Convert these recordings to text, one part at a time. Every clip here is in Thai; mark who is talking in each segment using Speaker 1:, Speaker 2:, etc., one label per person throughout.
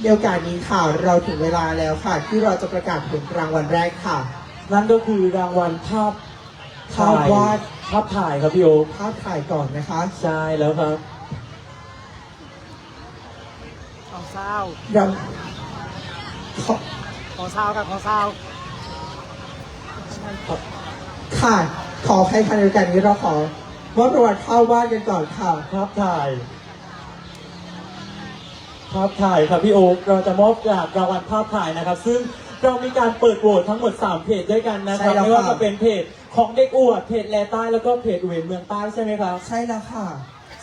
Speaker 1: ในโอกาสนี้ค่ะเราถึงเวลาแล้วค่ะ ที่เราจะประกาศผลรางวัลแรกค่ะ
Speaker 2: นั่นก็คือรางวัลภาพ
Speaker 1: ภาพวาด
Speaker 2: ภาพถ่ายครับพี่โอ๊ค
Speaker 1: ภาพถ่ายก่อนนะคะ
Speaker 2: ใช่แล้วครับ
Speaker 3: ของซาว
Speaker 1: รางขอ
Speaker 3: ของซาวกับของซาว
Speaker 1: ค่ะขอให้คะแนนการนี้เราขอมอบรางวัลภาพวาดกันก่อนค่ะ
Speaker 2: ภาพถ่ายภาพถ่ายครับพี่โอ๊คเราจะมอบรางวัลภาพถ่ายนะครับ ซึ่งเรามีการเปิดโหวตทั้งหมด 3 เพจด้วยกันนะครับ
Speaker 1: ใช่แล้ว
Speaker 2: ไม่ว่า
Speaker 1: ครั
Speaker 2: จะ
Speaker 1: บ
Speaker 2: เป็นเพจของเด็กอวดเพจแลใต้แล้วก็เพจอุเวนเมืองใต้ใช่ไหมครับ
Speaker 1: ใช่แล้วค่ะ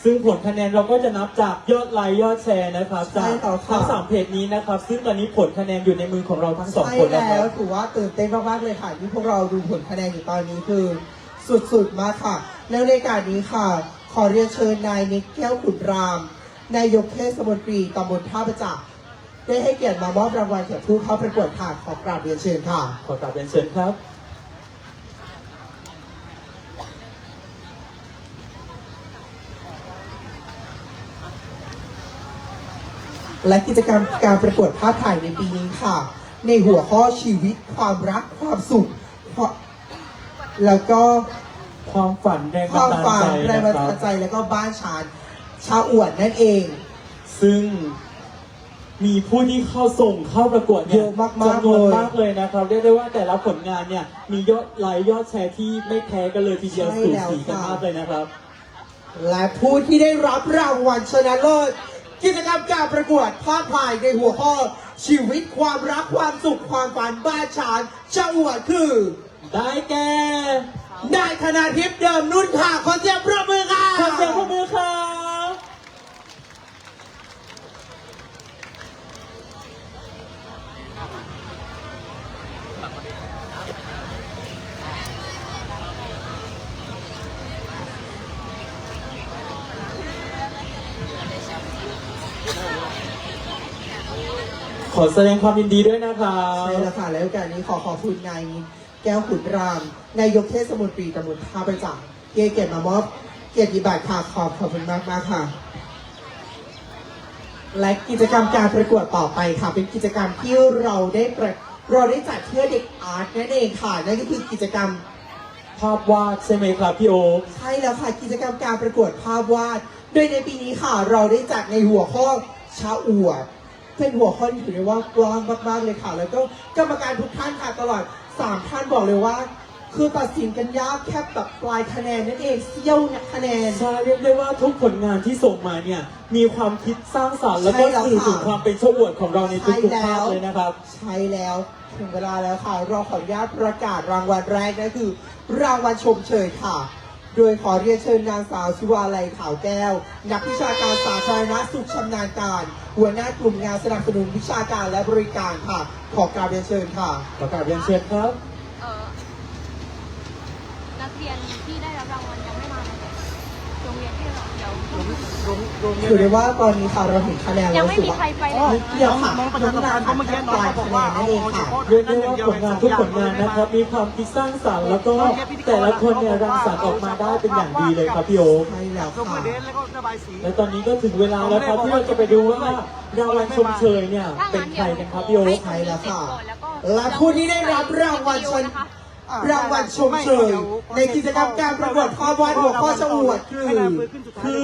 Speaker 2: ซึ่งผลคะแนนเราก็จะนับจากยอดไลค์ยอดแชร์นะครับ
Speaker 1: ใช่
Speaker 2: จาก
Speaker 1: แล้วค่ะ
Speaker 2: ทั้งสามเพจนี้นะครับ ซึ่งตอนนี้ผลคะแนนอยู่ในมือของเราทั้งสอง
Speaker 1: ใช่
Speaker 2: คนแล้วค
Speaker 1: แล้
Speaker 2: รั
Speaker 1: ว
Speaker 2: บ
Speaker 1: ถือว่าตื่นเต้นมากๆเลยค่ะที่พวกเราดูผลคะแนนอยู่ตอนนี้คือสุดๆมากค่ะ แล้วในการนี้ค่ะ ขอเรียนเชิญนายนิกแก้วขุนราม นายกเทศมนตรีตำบลท่าประจักษ์ได้ให้เกียรติมามอบรางวัลแก่ผู้เข้าประกวดค่ะขอกราบเรียนเชิญค่ะ
Speaker 2: ขอกราบเรียนเชิญครับ
Speaker 1: และกิจกรรมการประกวดภาพถ่ายในปีนี้ค่ะ ในหัวข้อชีวิตความรักความสุขความแล้วก็
Speaker 2: ความฝันแรง
Speaker 1: ค
Speaker 2: บั
Speaker 1: วานม
Speaker 2: ดาล
Speaker 1: ฝัน
Speaker 2: ใจ
Speaker 1: แรง
Speaker 2: นะ
Speaker 1: บัน
Speaker 2: ครั
Speaker 1: ดา
Speaker 2: บ
Speaker 1: ลใจแล้วก็บ้านชาน ชาวอวดนั่นเอง
Speaker 2: ซึ่งมีผู้ที่เข้าส่งเข้าประกวดนี่
Speaker 1: เยอะมากๆ
Speaker 2: จำนวน
Speaker 1: เลย
Speaker 2: มากเลยนะครับเรียกได้ว่าแต่ละผลงานเนี่ยมียอดไลค์ยอดแชร์ที่ไม่แพ้กันเลยทีเดียว
Speaker 1: ใช่
Speaker 2: สู
Speaker 1: แล้ว
Speaker 2: สีกัน
Speaker 1: ค่ะ
Speaker 2: มากเลยนะครับ
Speaker 1: และผู้ที่ได้รับรางวัลชนะเลิศกิจกรรมการประกวดภาพถ่ายในหัวข้อ ชีวิตความรักความสุขความฝันบ้านชานชาวอวดคือ
Speaker 2: ได้แก่
Speaker 1: นายธนาทิพย์เดิมนุ่นค่ะขอเสียงปรบมือค่ะ
Speaker 2: ขอเสียงปรบมือครับ ข อแสดงความยินดีด้วยนะครับ
Speaker 1: ใช่แล้วค่ะแล้วการนี้ขอขอบคุณนายแก้วขุนรามนายกเทศมนตรีตำบลท่าประจักษ์เกียรติเกียรติมามอบเกียรติบัตรค่ะขอบขอบคุณมากมากๆค่ะ และกิจกรรมการประกวดต่อไปค่ะ เป็นกิจกรรมที่เราได้ประเราได้จัดเพื่อเด็กอาร์ตนั่นเองค่ะนั่นก็คือกิจกรรม
Speaker 2: ภาพวาดใช่ไหมครับพี่โอ๊ค
Speaker 1: ใช่แล้วค่ะกิจกรรมการประกวดภาพวาดโดยในปีนี้ค่ะ เราได้จัดในหัวข้อชาอวด เป็นหัวข้อที่ถือได้ว่ากว้างมากๆเลยค่ะ แล้วก็กรรมการทุกท่านค่ะตลอดสามท่านบอกเลยว่า คือตัดสินกันยากแค่แบบปลายคะแนนนั่นเองเสี้ยวเนี่ยคะแนน
Speaker 2: ใช่เรียกได้ว่าทุกผลงานที่ส่งมาเนี่ย มีความคิดสร้างสรรค์แล้วก็
Speaker 1: ใช่แล้ว
Speaker 2: สื่อถึง
Speaker 1: ค่ะ
Speaker 2: ความเป็นโชว์อวดของเราในทุก
Speaker 1: ใช่
Speaker 2: ๆ
Speaker 1: แล้
Speaker 2: ภาพ
Speaker 1: ว
Speaker 2: เลยนะครับ
Speaker 1: ใช่แล้วถึงเวลาแล้วค่ะ เราขออนุญาตประกาศรางวัลแรกนั่นคือ รางวัลชมเชยค่ะ โดยขอเรียนเชิญนางสาวชิวาลัยขาวแก้ว นักวิชาการสาธารณสุขชำนาญการ หัวหน้ากลุ่มงานสนับสนุนวิชาการและบริการค่ะ ขอกราบเรียนเชิญค่ะ
Speaker 2: ขอกราบเรียนเชิญครับ
Speaker 1: ถือได้ว่าตอนนี้ค่ะเราเห็นคะแนน
Speaker 4: ยั
Speaker 1: แล้
Speaker 4: ง
Speaker 1: ว
Speaker 4: ไม่
Speaker 1: สุ
Speaker 4: มี
Speaker 1: ว่า
Speaker 4: ใครไปเล
Speaker 3: อ๋อย
Speaker 1: นิดเดียวค่ะ
Speaker 3: น้องประชาสัมพันธ์เขาเมื่อกี้น้องเขาบอกว่าเอาเอาเฉพาะ
Speaker 2: เรียกได้ว่าผลงานทุกผลงานนะครับมีความคิดสร้างสรรค์แล้วก็แต่ละคนเนี่ยรังสรรค์ออกมาได้เป็นอย่างดีเลยครับพี่โอ๊ค
Speaker 1: ใช่แล้ว
Speaker 3: ซุปเปอ
Speaker 1: ค่ะ
Speaker 3: ร์เดนแล้วก็ระบายสี
Speaker 2: และตอนนี้ก็ถึงเวลาแล้วครับที่เราจะไปดูว่ารางวัลชมเชยเนี่ย
Speaker 4: ถ้า
Speaker 2: เป็น
Speaker 4: งั้น
Speaker 2: ใคร
Speaker 4: เดี๋ยว
Speaker 2: กันครับพี่โอ๊ค
Speaker 1: ใช่แล้วค่ะ
Speaker 4: แล้วก็
Speaker 1: และผู้ที่ได้รับรางวัลชน
Speaker 4: นะคะ
Speaker 1: รางวัลชมเชยในกิจกรรมการประกวดภาพวาดหัวข้อชวดคือ
Speaker 2: คือ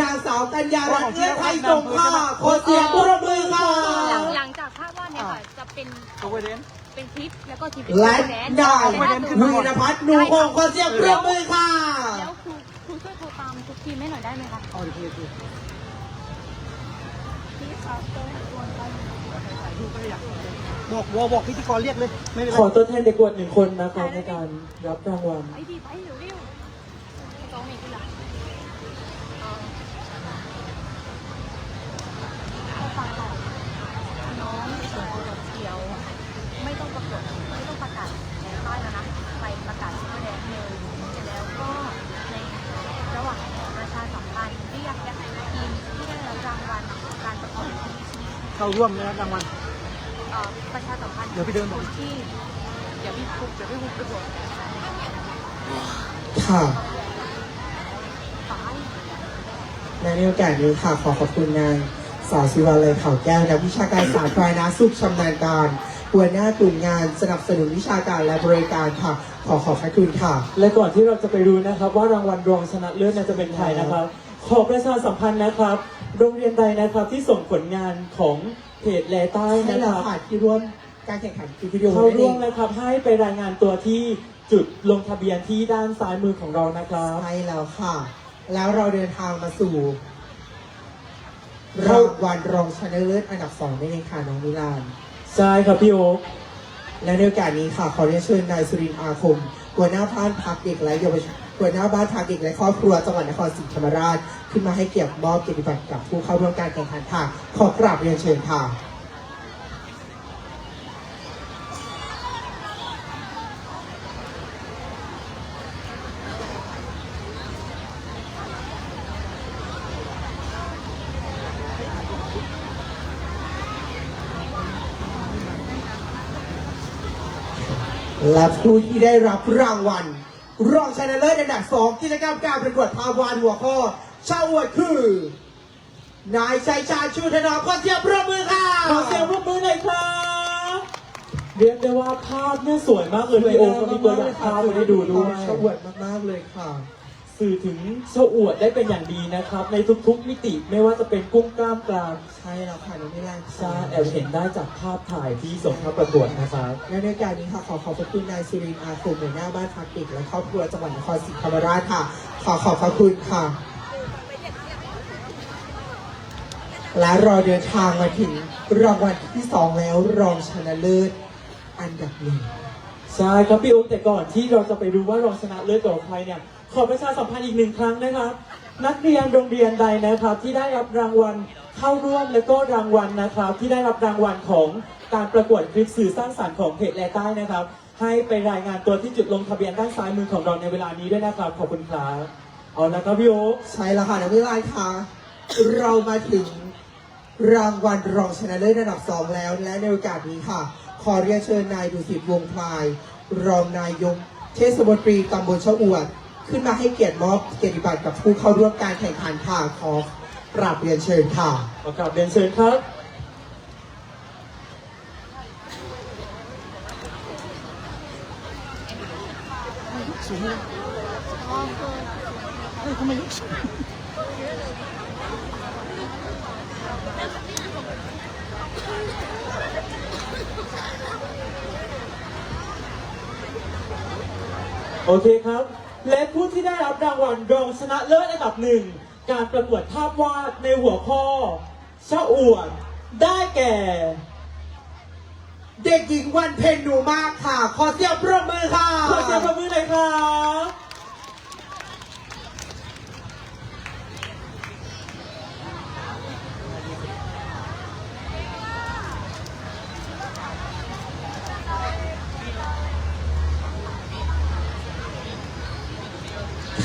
Speaker 1: นางสาวกัญญารัตน์เอื้อไทยสงฆ์ค่ะขอเสียงปรบมือค่ะ
Speaker 4: หลังหลังจากภาพวาดเนี่ยค่ะจะเป็น
Speaker 3: ซุปเปอร์เดน
Speaker 4: เป็นคลิปแล้วก็ที
Speaker 1: และ
Speaker 4: แดน
Speaker 1: นาย
Speaker 3: ไม่ได้ขึ้น
Speaker 1: วี
Speaker 3: มาก่อน
Speaker 1: รพัฒน์หนูคงขอเสียงปรบมือค่ะ
Speaker 4: แล้วครูครูช่วยโทรตามทุกทีมให้หน่อยได้ไหมคะ
Speaker 3: เอาดีดี
Speaker 4: พี่ครับต้องชวนไป
Speaker 3: บอกวอบอกพิธีกรเรียกเลยไม่เป็นไร
Speaker 2: ขอตัวแทนเด็กอวดหนึ่งคนนะครับในการรับรางวัล
Speaker 4: ไปดีไปเร็วเร็วสองมีขึ้นละเอาฟังก่อนน้องชายเขียว ไม่ต้องประกวดไม่ต้องประกาศในป้ายแล้วนะไปประกาศที่แดงเลยเสร็จแล้วก็ในระหว่างประชาสัมพันธ์เรียกทีมที่ได้รับรางวัลการประกวด
Speaker 3: เข้าร่วมนะครับรางวัล
Speaker 4: เดี๋
Speaker 3: ยวพี่เดินบอก
Speaker 4: คนที่เดี๋ยวพี่คุกเดี๋ยวพี่คุกไปบอก
Speaker 1: ค่ะ
Speaker 4: ฟ้าย
Speaker 1: ในโอกาสนี้ค่ะขอขอบคุณนางสาวศิวาลัยเขาแก้วนักวิชาการสาธารณสุขชำนาญการหัวหน้ากลุ่มงานสนับสนุนวิชาการและบริการค่ะ ขอขอบพระคุณค่ะ
Speaker 2: และก่อนที่เราจะไปรู้นะครับว่ารางวัลรองชนะเลิศเนยจะเป็นใครนะครับ ขอประชาสัมพันธ์นะครับ โรงเรียนใดนะครับที่ส่งผลงานของเพจแลใต้
Speaker 1: ใช่
Speaker 2: นะค
Speaker 1: แล้ว
Speaker 2: รับ
Speaker 1: ค่ะที่ร่วม การแข่งขันคลิปวิดีโอ
Speaker 2: เข้าร่วม
Speaker 1: นั่นเอง
Speaker 2: นะครับ ให้ไปรายงานตัวที่จุดลงทะเบียนที่ด้านซ้ายมือของเรานะครับ
Speaker 1: ใช่แล้วค่ะ แล้วเราเดินทางมาสู่
Speaker 2: ครั
Speaker 1: รา
Speaker 2: บ
Speaker 1: งวัลรองชนะเลิศอันดับสองนั่นเองค่ะน้องมิลาน
Speaker 2: ใช่ครับพี่โอ๊ค
Speaker 1: และในโอกาสนี้ค่ะขอเรียนเชิญนายสุรินทร์อาคม หัวหน้าบ้านพักเด็กและเยาวชนหัวหน้าบ้านพักเด็กและครอบครัวจังหวัดนครศรีธรรมราช ขึ้นมาให้เกียรติมอบเกียรติบัตรกับผู้เข้าร่วมการแข่งขันค่ะขอกราบเรียนเชิญค่ะ และผู้ที่ได้รับรางวัล รองชนะเลิศอันดับสองกิจกรรมการประกวดภาพวาดหัวข้อชาวอวดคือ นายชัยชาญชูธนอมขอเสียงปรบมือค่ะ
Speaker 2: ขอเสียงปรบมือหน่อยครับเรียกได้ว่าภาพเนี่ยสวยมากเลยพี่โอ๊คก็มีตัวอย่างภาพมาให้ดูด้วย
Speaker 1: ชาวอวดมากๆเลยค่ะ
Speaker 2: สื่อถึงชาวอวดได้เป็นอย่างดีนะครับ ในทุกๆมิติไม่ว่าจะเป็นกุ้งกล้ามกราม
Speaker 1: ใช่แล้วค่ะน้องมิลาน
Speaker 2: ใช่แอบเห็นได้จากภาพถ่ายที่ส่งเข้าประกวดนะครับ
Speaker 1: และในโอกาสนี้ค่ะขอขอบพระคุณนายสุรินทร์อาคมหัวหน้าบ้านพักเด็กและครอบครัวจังหวัดนครศรีธรรมราชค่ะ ขอขอบพระคุณค่ะ และรอเดินทางมาถึงรางวัลที่สองแล้วรองชนะเลิศอันดับหนึ่ง
Speaker 2: ใช่ครับพี่โอ๊คแต่ก่อนที่เราจะไปดูว่ารองชนะเลิศกับใครเนี่ย ขอประชาสัมพันธ์อีกหนึ่งครั้งนะครับ นักเรียนโรงเรียนใดนะครับ ที่ได้รับรางวัลเข้าร่วมและก็รางวัลนะครับ ที่ได้รับรางวัลของการประกวดคลิปสื่อสร้างสรรค์ของเพจแลใต้นะครับ ให้ไปรายงานตัวที่จุดลงทะเบียนด้านซ้ายมือของเราในเวลานี้ด้วยนะครับขอบคุณครับเอาละครับพี่โอ๊ค
Speaker 1: ใช่แล้วค่ะนักวิไลค่ะเรามาถึงรางวัลรองชนะเลิศอันดับสองแล้ว และในโอกาสนี้ค่ะ ขอเรียนเชิญนายดุสิตวงพลาย รองนายกเทศมนตรีตำบลชะอวด ขึ้นมาให้เกียรติมอบเกียรติบัตรกับผู้เข้าร่วมการแข่งขันค่ะขอกราบเรียนเชิญค่ะ
Speaker 2: ขอกราบเรียนเชิญครับ
Speaker 3: สูงเลยเฮ้ยทำไมยกสูง
Speaker 2: โอเคครับ และผู้ที่ได้รับรางวัลรองชนะเลิศอันดับหนึ่ง การประกวดภาพวาดในหัวข้อชะอวด ได้แก่
Speaker 1: เด็กหญิงวันเพ็ญหนูมากค่ะ ขอเสียงปรบมือค่ะ
Speaker 2: ขอเสียงปรบมือเลยค่ะ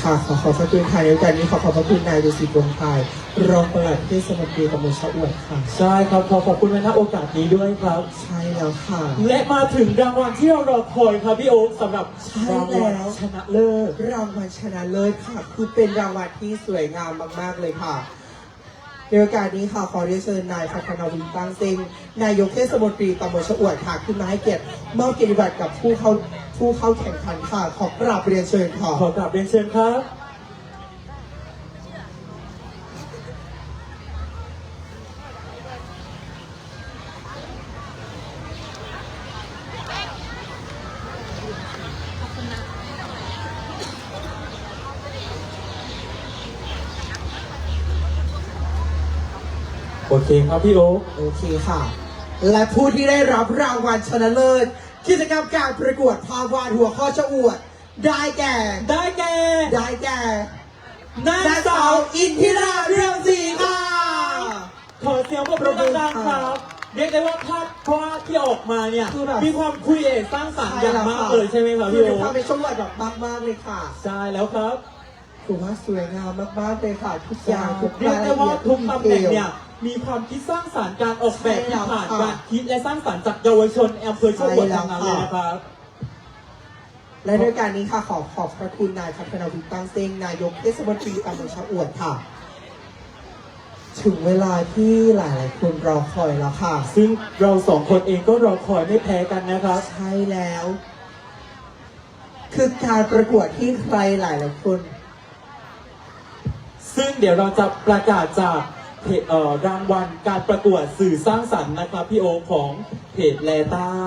Speaker 1: ค่ะขอขอบพระคุณค่ะในโอกาสนี้ขอขอบพระคุณนายดุสิตวงศ์พลายรองปลัดเทศมนตรีตำบลชะอวดค่ะ
Speaker 2: ใช่ครับขอขอบคุณในโอกาสนี้ด้วยครับ
Speaker 1: ใช่แล้วค่ะ
Speaker 2: และมาถึงรางวัลที่เรารอคอยครับพี่โอ๊คสำหรับ
Speaker 1: ใช่
Speaker 2: ราง
Speaker 1: แล้ว
Speaker 2: วัลชนะเลิศ
Speaker 1: รางวัลชนะเลิศค่ะ คือเป็นรางวัลที่สวยงามมาก ๆ เลยค่ะ ในโอกาสนี้ค่ะขอเรียนเชิญนายพัฒนาวินตั้งซิงนายกเทศมนตรีตำบลชะอวดค่ะขึ้นมาให้เกียรติมอบเกียรติบัตรกับผู้เข้า ผู้เข้าแข่งขันค่ะ ขอกราบเรียนเชิญค่ะ
Speaker 2: ขอกราบเรียนเชิญครับ โอเคครับพี่โอ๊ค
Speaker 1: โอเคค่ะ และผู้ที่ได้รับรางวัลชนะเลิศ กิจกรรมการประกวดภาพวาดหัวข้อชะอวด ได้แก่
Speaker 2: ได้แก่
Speaker 1: ได้แก่
Speaker 2: นาง
Speaker 1: นาง
Speaker 2: สา
Speaker 1: สาววอินทิราเรื่องศรีค่ะ
Speaker 2: ขอเสียงปรบมือดังๆครับเรียกได้ว่าภาพวาดที่ออกมาเนี่ย
Speaker 1: คือแบบ
Speaker 2: มีความคุยเอทสร้างสรรค์อย่างมากเลยใช่ไหมครับ
Speaker 1: คื
Speaker 2: พี่
Speaker 1: อ
Speaker 2: โอ
Speaker 1: มีความเป็นชะอวดแบบมากๆเลยค่ะ
Speaker 2: ใช่แล้วครับ
Speaker 1: ถือว่าสวยงามมากๆเลยค่ะทุกอย่างทุก
Speaker 2: เรียก
Speaker 1: ราย
Speaker 2: ได้
Speaker 1: ละ
Speaker 2: ว่า
Speaker 1: เอียด
Speaker 2: ทุกตำแหน่งเนี่ย
Speaker 1: ทุก
Speaker 2: มีความคิดสร้างสรรค์การออกแบบ
Speaker 1: ใช่
Speaker 2: ที่
Speaker 1: แล้ว
Speaker 2: ผ่าน
Speaker 1: ค่ะ
Speaker 2: การคิดและสร้างสรรค์จากเยาวชนอำเภอชะอวด
Speaker 1: ใช่แล้
Speaker 2: ทาวงนั้น
Speaker 1: ค่ะ
Speaker 2: เลยนะครับ
Speaker 1: และในการนี้ค่ะขอขอบพระคุณนายพัฒนาวิทย์ตั้งเซงนายกเทศมนตรีตำบลชะอวดค่ะ ถึงเวลาที่หลายๆคนรอคอยแล้วค่ะ
Speaker 2: ซึ่งเราสองคนเองก็รอคอยไม่แพ้กันนะครับ
Speaker 1: ใช่แล้ว คือการประกวดที่ใครหลายๆคน
Speaker 2: ซึ่งเดี๋ยวเราจะประกาศจาก เอ่อรางวัลการประกวดสื่อสร้างสรรค์นะครับพี่โอของเพจแลใต้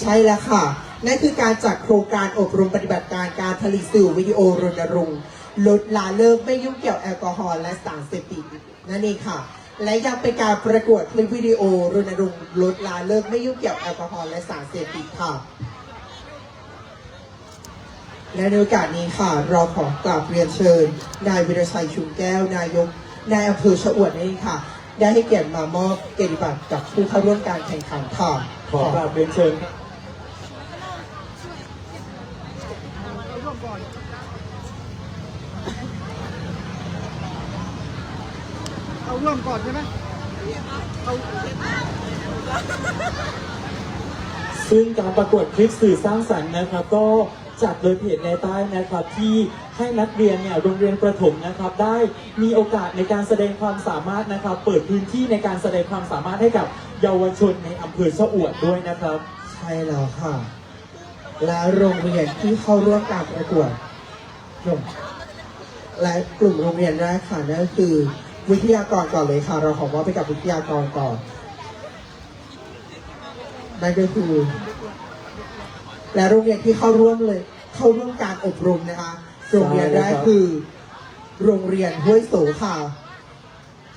Speaker 1: ใช่แล้วค่ะ นั่นคือการจัดโครงการอบรมปฏิบัติการการผลิตสื่อวิดีโอรณรงค์ลดละเลิกไม่ยุ่งเกี่ยวแอลกอฮอล์และสารเสพติดนั่นเองค่ะ และยังเป็นการประกวดคลิปวิดีโอรณรงค์ลดละเลิกไม่ยุ่งเกี่ยวแอลกอฮอล์และสารเสพติดค่ะ และในโอกาสนี้ค่ะ เราขอกราบเรียนเชิญ นายวิรชัยชุมแก้วนายก นายอำเภอชะอวดนั่นเองค่ะ ได้ให้เกียรติมามอบเกียรติบัตรกับผู้เข้าร่วมการแข่งขันค่ะ
Speaker 2: ขอกราบเรียนเชิญ
Speaker 3: เอาร่วมก่อนเอาร่วมก่อนใช่ไหมเอา
Speaker 2: ซึ่งการประกวดคลิปสื่อสร้างสรรค์นะครับก็ จัดโดยเพจในใต้นะครับที่ให้นักเรียนเนี่ยโรงเรียนประถมนะครับ ได้มีโอกาสในการแสดงความสามารถนะครับ เปิดพื้นที่ในการแสดงความสามารถให้กับเยาวชนในอำเภอชะอวดด้วยนะครับ
Speaker 1: ใช่แล้วค่ะ และโรงเรียนที่เข้าร่วมการประกวดกลุ่มและกลุ่มโรงเรียนแรกค่ะนั่นคือ วิทยากรก่อนเลยค่ะ เราขอว่าไปกับวิทยากรก่อนนั่นก็คือ และโรงเรียนที่เข้าร่วมเลย เข้าร่วมการอบรมนะคะโรงเรียนแรกคือ โรงเรียนห้วยโสค่ะ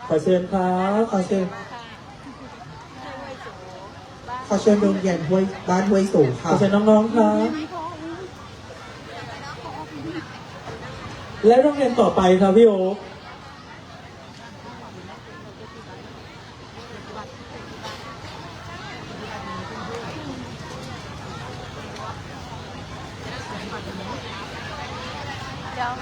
Speaker 2: ขอเชิญครับ
Speaker 1: ขอเชิญขอเชิญโรงเรียนห้วยบ้านห้วยโส
Speaker 2: ข
Speaker 1: ค่ะ
Speaker 2: อเชิญน้องๆครับ และโรงเรียนต่อไปครับพี่โอ๊ค
Speaker 4: ดี๋ยว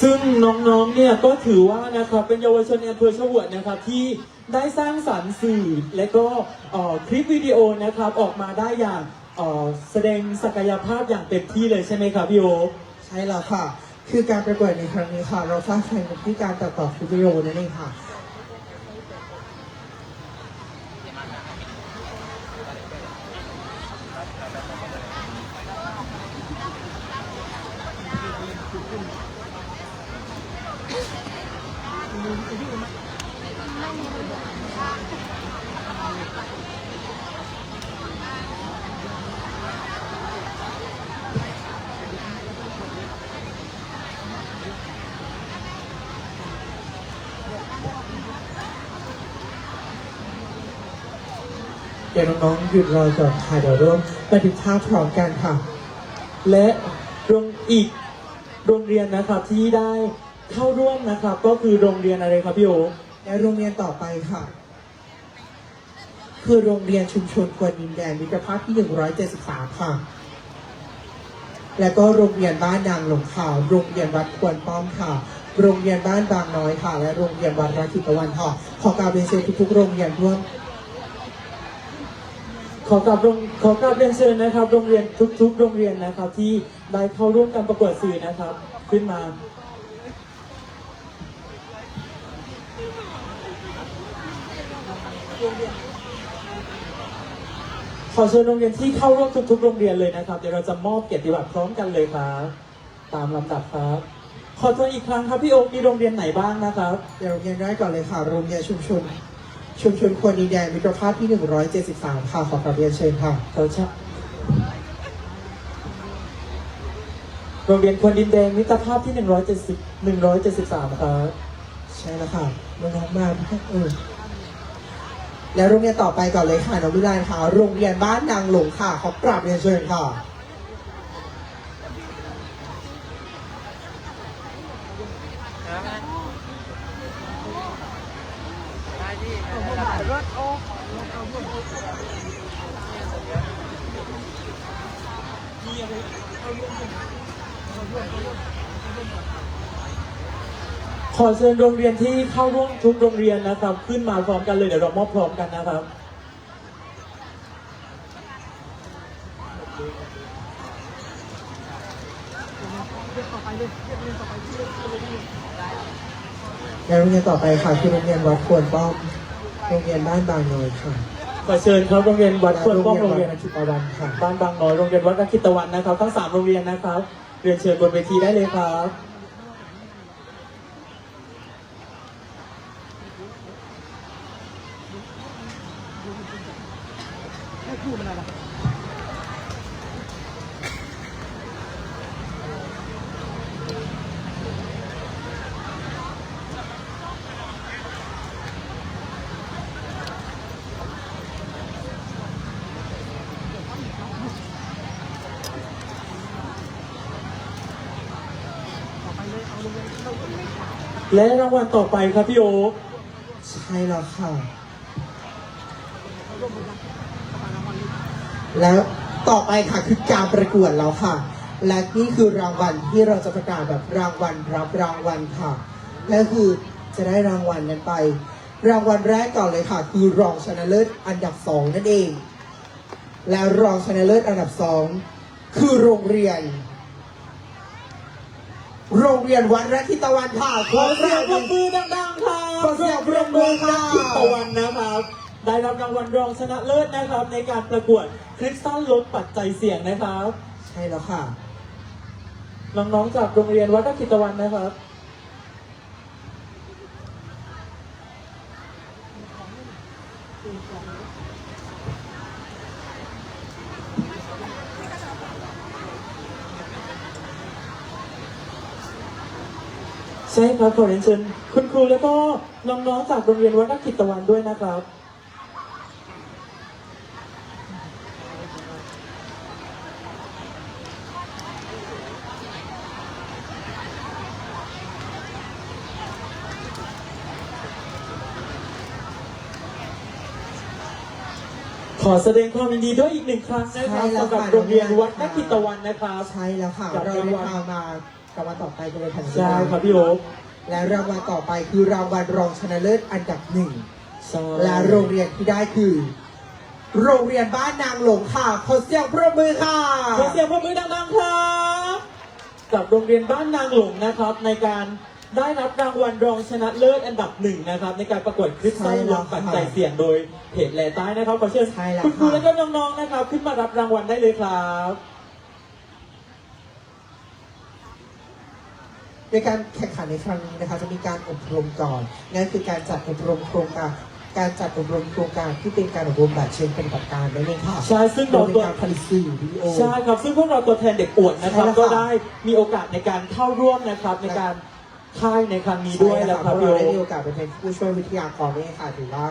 Speaker 2: ซึ่งน้องๆ เนี่ยก็ถือว่านะครับเป็นเยาวชนในอำเภอชะอวดนะครับที่ได้สร้างสรรค์สื่อและก็เอ่อคลิปวิดีโอนะครับออกมาได้อย่างเอ่อแสดงศักยภาพอย่างเต็มที่เลยใช่ไหมครับพี่โอ๊ค
Speaker 1: ใช่แล้วค่ะ คือการประกวดในครั้งนี้ค่ะ เราสร้างแข่งกันที่การตัดต่อคลิปวิดีโอนั่นเองค่ะ เดี๋ยวน้องๆหยุดรอก่อนค่ะเดี๋ยวร่วมบันทึกภาพพร้อมกันค่ะ
Speaker 2: และโรงอีกโรงเรียนนะครับที่ได้เข้าร่วมนะครับ ก็คือโรงเรียนอะไรครับพี่โอ๊ค
Speaker 1: และโรงเรียนต่อไปค่ะ คือโรงเรียนชุมชนกวนดินแดนมิตรภาพที่ 173 ค่ะ และก็โรงเรียนบ้านนางหลงขาวโรงเรียนวัดควรป้อมค่ะ โรงเรียนบ้านบางน้อยค่ะ และโรงเรียนวัดราชิตะวันค่ะขอกรารเรียนเชิญทุกๆโรงเรียนร่วม
Speaker 2: ขอกราบโรงขอกราบเรียนเชิญนะครับ โรงเรียนทุก ๆ โรงเรียนนะครับ ที่ได้เข้าร่วมการประกวดสื่อนะครับ ขึ้นมา ขอเชิญโรงเรียนที่เข้าร่วมทุก ๆ โรงเรียนเลยนะครับ เดี๋ยวเราจะมอบเกียรติบัตรพร้อมกันเลยครับ ตามลำดับครับ ขอทวนอีกครั้งครับพี่โอ๊คมีโรงเรียนไหนบ้างนะครับ
Speaker 1: เดี๋ยวโรงเรียนแรกก่อนเลยค่ะ โรงเรียนชุมชน ชุมชนควรดินแดนมิตรภาพที่ 173 ค่ะขอกราบเรียนเชิญค่ะ
Speaker 2: เขาชอบโรงเรียนควรดินแดงมิตรภาพที่ 170 173 ครับ
Speaker 1: ใช่แล้วค่ะน้องๆมาเออแล้วโรงเรียนต่อไปก่อนเลยค่ะน้องวิไลค่ะ โรงเรียนบ้านนางหลงค่ะขอกราบเรียนเชิญค่ะ
Speaker 2: ขอเชิญโรงเรียนที่เข้าร่วมทุกโรงเรียนนะครับ ขึ้นมาพร้อมกันเลยเดี๋ยวเรามอบพร้อมกันนะครับ
Speaker 3: เดี๋ยวต่อไปเลย
Speaker 1: และโรงเรียนต่อไปค่ะคือโรงเรียนวัดควรป้อมโรงเรียนบ้านบางน้อยค่ะ
Speaker 2: ขอเชิญครับโรงเรียนวัด
Speaker 1: และ
Speaker 2: ควรป้อม
Speaker 1: โร
Speaker 2: โรงง
Speaker 1: เรี
Speaker 2: เรี
Speaker 1: ย
Speaker 2: ย
Speaker 1: น
Speaker 2: น
Speaker 1: วัดจิตรวันค่ะ
Speaker 2: บ้านบางน้อยโรงเรียนวัดนักขิตะวันนะครับ ทั้งสามโรงเรียนนะครับเรียนเชิญบนเวทีได้เลยครับ และรางวัลต่อไปครับพี่โอ๊ค
Speaker 1: ใช่แล้วค่ะ แล้วต่อไปค่ะคือการประกวดแล้วค่ะ และนี่คือรางวัลที่เราจะประกาศแบบรางวัลรับรางวัลค่ะและคือจะได้รางวัลกันไป รางวัลแรกก่อนเลยค่ะ คือรองชนะเลิศอันดับสองนั่นเอง และรองชนะเลิศอันดับสองคือโรงเรียน โรงเรียนวัดรัทิตะวันค่ะ
Speaker 2: ขอเสียงปรบมือดังๆครับ
Speaker 1: ขอเสียงปรบมือค่ะ
Speaker 2: นักขิตะวันนะครับ ได้รับรางวัลรองชนะเลิศนะครับ ในการประกวดคริสตัลลดปัจจัยเสียงนะครับ
Speaker 1: ใช่แล้วค่ะ
Speaker 2: น้องๆจากโรงเรียนวัดนักขิตะวันนะครับ ใช่ครับขอเรียนเชิญคุณครูแล้วก็น้องๆจากโรงเรียนวัดนักขิตะวันด้วยนะครับ ขอแสดงความยินดีด้วยอีกหนึ่งครั้งนะครับ
Speaker 1: ใช่แล้ว
Speaker 2: สำหรับ
Speaker 1: ค่ะ
Speaker 2: โรงเรียน
Speaker 1: น้องๆ
Speaker 2: วัดนักขิตะวันนะครับ
Speaker 1: ใช่แล้วค่ะ
Speaker 2: กับ
Speaker 1: เรา
Speaker 2: ราง
Speaker 1: ได้
Speaker 2: วัล
Speaker 1: พามา รางวัลต่อไปกันเลยค่ะ
Speaker 2: ใช่ครับพี่โอ๊ค
Speaker 1: และรางวัลต่อไปคือรางวัลรองชนะเลิศอันดับหนึ่ง
Speaker 2: ใช่
Speaker 1: และโรงเรียนที่ได้คือ โรงเรียนบ้านนางหลงค่ะ ขอเสียงปรบมือค่ะ
Speaker 2: ขอเสียงปรบมือดังๆครับกับโรงเรียนบ้านนางหลงนะครับ ในการได้รับรางวัลรองชนะเลิศอันดับหนึ่งนะครับ ในการประกวดคริสตัลลดปัจจัยเสียงโดยเพจแหล่ใต้นะครับขอเชิญ
Speaker 1: ใช่แล้ว
Speaker 2: คุณครู
Speaker 1: ค่ะ
Speaker 2: และก็น้องๆนะครับ ขึ้นมารับรางวัลได้เลยครับ
Speaker 1: ในการแข่งขันในครั้งนี้นะคะ จะมีการอบรมก่อนนั่นคือการจัดอบรมโครงการการจัดอบรมโครงการที่เป็นการอบรมแบบเชิงปฏิบัติการนั่นเองค่ะ
Speaker 2: ใช่ซึ่ง
Speaker 1: โด
Speaker 2: เรา
Speaker 1: ยเป็น
Speaker 2: ตัว
Speaker 1: การผลิตสื่อวิดีโอ
Speaker 2: ใช่ครับซึ่งพวกเราตัวแทนเด็กอวดนะครับ
Speaker 1: ใช่แล้วค่ะ
Speaker 2: ก็ได้มีโอกาสในการเข้าร่วมนะครับในการค่ายในครั้งนี้ด้วย
Speaker 1: ใช่
Speaker 2: นะ
Speaker 1: ค่ะ
Speaker 2: ครับ
Speaker 1: เพราะ
Speaker 2: พี่
Speaker 1: เรา
Speaker 2: โอ๊
Speaker 1: ได้
Speaker 2: ค
Speaker 1: มีโอกาสไปเป็นผู้ช่วยวิทยากรนี่ค่ะถือว่า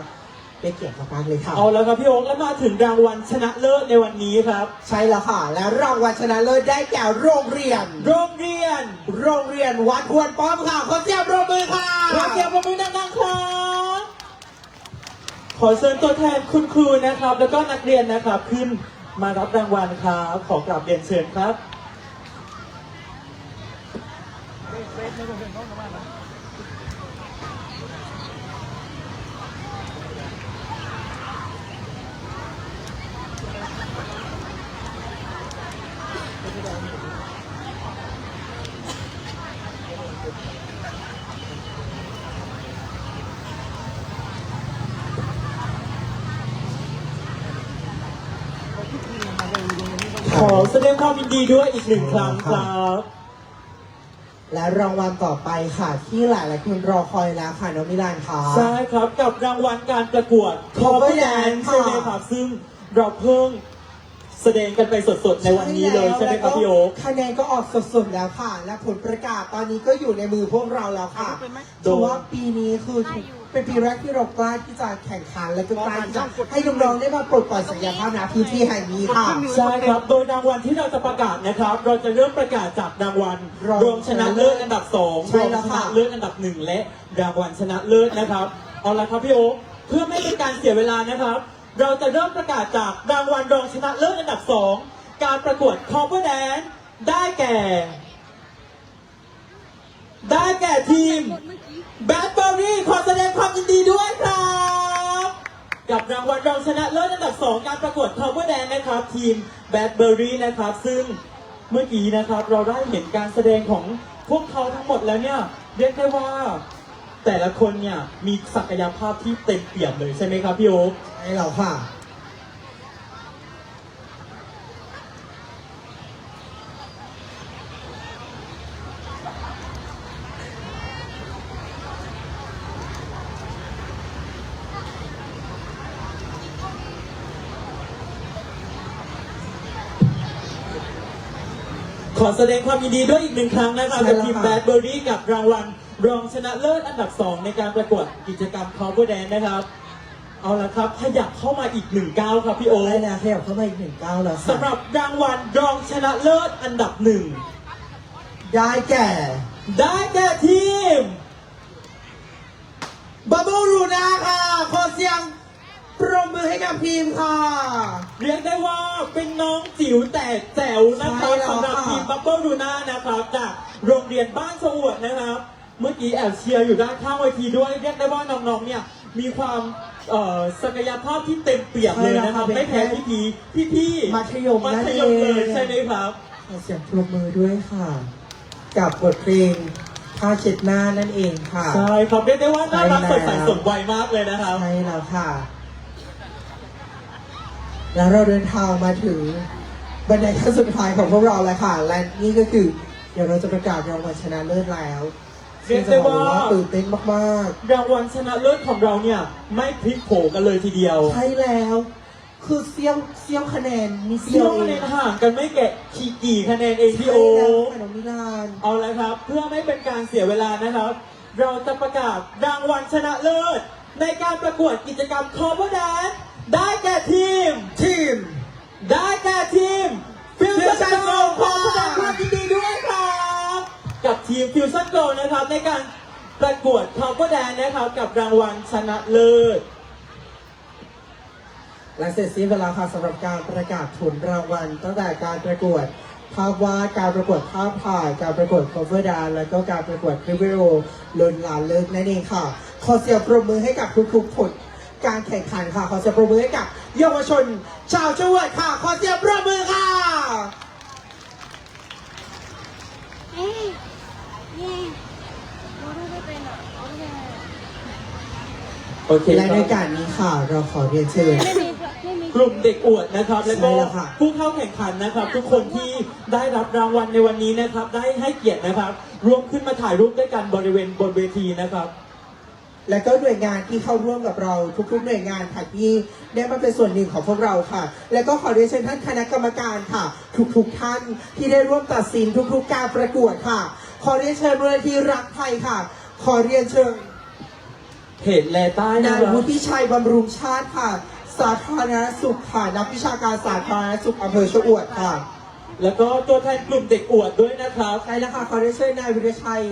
Speaker 1: ได้เกียรติมากๆเลยค่ะ
Speaker 2: เอาแล้วครับพี่โอ๊คแล้วมาถึงรางวัลชนะเลิศในวันนี้ครับ
Speaker 1: ใช่แล้วค่ะ และรางวัลชนะเลิศได้แก่โรงเรียน
Speaker 2: โรงเรียน
Speaker 1: โรงเรียนวัดควรป้อมค่ะ ขอเสียงปรบมือค่ะ
Speaker 2: ขอเสียงปรบมือดังๆครับขอเชิญตัวแทนคุณครูนะครับ แล้วก็นักเรียนนะครับขึ้นมารับรางวัลครับ ขอกราบเรียนเชิญครับ
Speaker 3: เฟซในโรงเรียนเขาประมาณนั้น
Speaker 2: ขอแส ดงความยินดีด้วยอีกหนึ่งครั้งครับ
Speaker 1: และรางวัลต่อไปค่ะที่หลายๆคนรอคอยแล้วค่ะน้องมิลานค่ะ
Speaker 2: ใช่ครับกับรางวัลการประกวด
Speaker 1: Cover
Speaker 2: Cover Dance
Speaker 1: Dance
Speaker 2: ใช่ไหม
Speaker 1: ค่ะ
Speaker 2: ครับซึ่งเราเพิ่งแสดงกันไปสดๆ ในวันนี้เลยใช่ไหมครับพี่โอ๊ค
Speaker 1: คะแนนก็ออกสดๆแล้วค่ะ และผลประกาศตอนนี้ก็อยู่ในมือพวกเราแล้วค่ะ
Speaker 3: เป็นไหม
Speaker 1: เพราะว่าปีนี้คือ เป็นปีแรกที่เรากล้าที่จะแข่งขันและก็กล้าที่จะให้น้องๆได้มาปลดปล่อยศักยภาพณพื้นที่แห่งนี้ค่ะ
Speaker 2: ใช่ครับ โดยรางวัลที่เราจะประกาศนะครับ เราจะเริ่มประกาศจากรางวัล
Speaker 1: รอง
Speaker 2: รองชนะเลิศอันดับสอง
Speaker 1: ใช่
Speaker 2: รอง
Speaker 1: แล้ว
Speaker 2: ช
Speaker 1: ค่ะ
Speaker 2: นะเลิศอันดับหนึ่งและรางวัลชนะเลิศนะครับ เอาละครับพี่โอ๊คเพื่อไม่เป็นการเสียเวลานะครับ เราจะเริ่มประกาศจากรางวัลรองชนะเลิศอันดับสองการประกวด Cover Dance ได้แก่ ได้แก่ทีม แบดเบอรี่ขอแสดงความยินดีด้วยครับ กับรางวัลรองชนะเลิศอันดับ 2 การประกวด Cover d a n นะครับ ทีมแบดเบอรี่นะครับ ซึ่งเมื่อกี้นะครับเราได้เห็นการแสดงของพวกเขาทั้งหมดแล้วเนี่ย เรียกได้ว่า แต่ละคนเนี่ย มีศักยภาพที่เต็มเปี่ยมเลยใช่ไหมครับพี่โอ๊ค
Speaker 1: ให้เราค่ะ
Speaker 2: ขอแสดงความยินดีด้วยอีกหนึ่งครั้งนะครับ
Speaker 1: ใช่
Speaker 2: กับ
Speaker 1: แล้ว
Speaker 2: ทีม
Speaker 1: ค่ะ
Speaker 2: แบดเบอรี่กับรางวัลรองชนะเลิศอันดับ 2 ในการประกวดกิจกรรม cover dance นะครับ เอาละครับขยับเข้ามาอีกหนึ่งก้าวครับพี่โอ๊
Speaker 1: ได้
Speaker 2: ค
Speaker 1: แล้วขยับเข้ามาอีกหนึ่งก้าวแล้วค่ะ
Speaker 2: สำหรับรางวัลรองชนะเลิศอันดับหนึ่ง
Speaker 1: ได้แก่
Speaker 2: ได้แก่ทีม
Speaker 1: บับเบิลรูนาค่ะขอเสียง ปรบมือให้กับทีมค่ะ
Speaker 2: เรียกได้ว่าเป็นน้องจิ๋วแต่แจ๋วนะครับ
Speaker 1: ใช่แล้ว
Speaker 2: สำหรับ
Speaker 1: ค่ะ
Speaker 2: ทีมบับเบิลดูน่านะครับจากโรงเรียนบ้านสวดนะครับ เมื่อกี้แอบเชียร์อยู่ด้านข้างเวทีด้วย เรียกได้ว่าน้องๆเนี่ยมีความเอ่อศักยภาพที่เต็มเปี่ยมเลยนะครับไม่แพ้พี่พีพี่พี่ๆ
Speaker 1: มัธยม
Speaker 2: มั
Speaker 1: นั่น
Speaker 2: ธ
Speaker 1: เอย
Speaker 2: มเลย
Speaker 1: ง
Speaker 2: ใช่ไหมครับ
Speaker 1: ขอเสียงปรบมือด้วยค่ะ กับบทเพลงผ้าเช็ดหน้านั่นเองค่ะ
Speaker 2: ใช่ครับเรียกได้ว่าน่ารักส
Speaker 1: ใช่
Speaker 2: ด
Speaker 1: แล้ว
Speaker 2: ใสสดวัยมากเลยนะครับ
Speaker 1: ใช่แล้วค่ะ แล้วเราเดินทางมาถึงบันไดขั้นสุดท้ายของพวกเราแล้วค่ะ และนี่ก็คือ เดี๋ยวเราจะประกาศรางวัลชนะเลิศแล้ว
Speaker 2: เรียกได้ว่า
Speaker 1: ซึ่งจะบอกเลยตื่นเต้นมาก
Speaker 2: รางวัลชนะเลิศของเราเนี่ย ไม่พลิกโผกันเลยทีเดียว
Speaker 1: ๆ ใช่แล้ว คือเสี้ยวเสี้ยวคะแนนมีเสี้
Speaker 2: เที่
Speaker 1: ย
Speaker 2: ยวว
Speaker 1: เอ
Speaker 2: คะแน
Speaker 1: ง
Speaker 2: นห่างกันไม่แกะกี่กี่คะแนนเองพี่
Speaker 1: ใช่
Speaker 2: โอ
Speaker 1: แล้วค่ะน้องมิลาน
Speaker 2: เอาละครับ เพื่อไม่เป็นการเสียเวลานะครับ เราจะประกาศรางวัลชนะเลิศ ในการประกวดกิจกรรม Cover Dance ได้แก่ทีม
Speaker 1: ทีม
Speaker 2: ได้แก่ทีมฟิวชั่น
Speaker 1: Fusion
Speaker 2: โก
Speaker 1: Girl
Speaker 2: ขอแสดงความยินดีด้วยครับ กับทีมฟิวชั่นโกนะครับในการประกวด Cover Dance นะครับกับรางวัลชนะเลิศ
Speaker 1: และเสร็จสิ้นเวลาค่ะสำหรับการประกาศผลรางวัล ตั้งแต่การประกวดภาพวาดการประกวดภาพถ่าย การประกวด cover dance แล้วก็การประกวดคลิปวิดีโอลนลานเลิกนั่นเองค่ะ ขอเสียงปรบมือให้กับทุกๆผล การแข่งขันค่ะ ขอเสียงปรบมือให้กับเยาวชน ชาวจังหวัดค่ะ ขอเสียงปรบมือค่ะ
Speaker 4: เอ๊ะนี่เราดูไม่เป็นอะเอาได้ไงอะ
Speaker 2: โอเค
Speaker 1: และ
Speaker 2: ค
Speaker 1: ใน
Speaker 2: รับ
Speaker 1: การนี้ค่ะ เราขอเรียนเชิญ
Speaker 4: ไม่มีไม่มี
Speaker 2: กลุ่มเด็กอวดนะครับ แล้วก็
Speaker 1: ใช่แล้วค่ะ
Speaker 2: ผู้เข้าแข่งขันนะครับ ทุกคนที่ได้รับรางวัลในวันนี้นะครับ ได้ให้เกียรตินะครับ ร่วมขึ้นมาถ่ายรูปด้วยกันบริเวณบนเวทีนะครับ
Speaker 1: และก็หน่วยงานที่เข้าร่วมกับเราทุกๆหน่วยงานค่ะที่ได้มาเป็นส่วนหนึ่งของพวกเราค่ะ และก็ขอเรียนเชิญท่านคณะกรรมการค่ะ ทุกๆท่านที่ได้ร่วมตัดสินทุกๆการประกวดค่ะ ขอเรียนเชิญมูลนิธิรักไทยค่ะ ขอเรียนเชิญ
Speaker 2: เพจแลใต้นะ
Speaker 1: นาย
Speaker 2: ครับ
Speaker 1: วุฒิชัยบำรุงชาติค่ะ สาธารณสุขค่ะนักวิชาการสาธารณสุขอำเภอชะอวดค่ะ
Speaker 2: แล้วก็ตัวแทนกลุ่มเด็กอวดด้วยนะครับ
Speaker 1: ใช่แล้วค่ะขอเรียนเชิญนายวิรชัย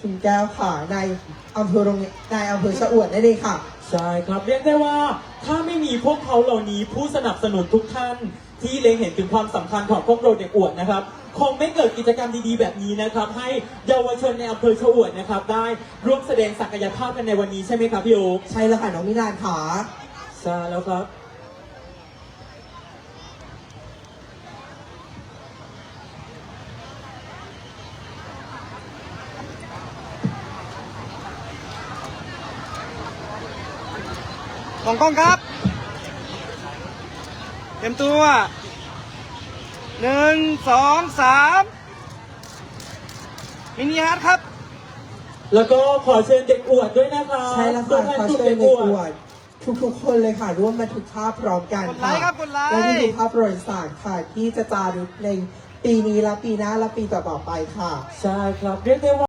Speaker 1: ชุนแก้วค่ะในายอำเภอโรงเรียนนายอำเภอชะอวดนั่นเองค่ะ
Speaker 2: ใช่ครับเรียกได้ว่าถ้าไม่มีพวกเขาเหล่านี้ผู้สนับสนุนทุกท่าน ที่เล็งเห็นถึงความสำคัญของพวกเราเด็กอวดนะครับคงไม่เกิดกิจกรรมดีๆแบบนี้นะครับ ให้เยาวชนในอำเภอชะอวดนะครับ ได้ร่วมแสดงศักยภาพกันในวันนี้ใช่ไหมครับพี่โอ๊ค
Speaker 1: ใช่แล้วค่ะน้องมิลานค่ะ
Speaker 2: ใช่แล้วครับ
Speaker 3: ของกล้องครับ เตรียมตัวหนึ่งสองสามมินิฮาร์ดครับ
Speaker 2: แล้วก็ขอเชิญเด็กอวดด้วยนะครับ
Speaker 1: ใช่แล้ว
Speaker 2: ตั
Speaker 1: ค่ะ
Speaker 2: วแทน
Speaker 1: ขอก
Speaker 2: ลุ่ม
Speaker 1: เชิญ
Speaker 2: เด็ก
Speaker 1: ใน
Speaker 2: อ
Speaker 1: อ
Speaker 2: ว
Speaker 1: ว
Speaker 2: ด
Speaker 1: ดทุกๆคนเลยค่ะ ร่วมมาทุกภาพพร้อมกัน
Speaker 3: กดไลค์ครับกดไลค์
Speaker 1: และนี่คือภาพประวัติศาสตร์ค่ะ ที่จะจารึกในปีนี้และปีหน้าและปีต่อๆไปค่ะ
Speaker 2: ใช่ครับเรียกได้ว่า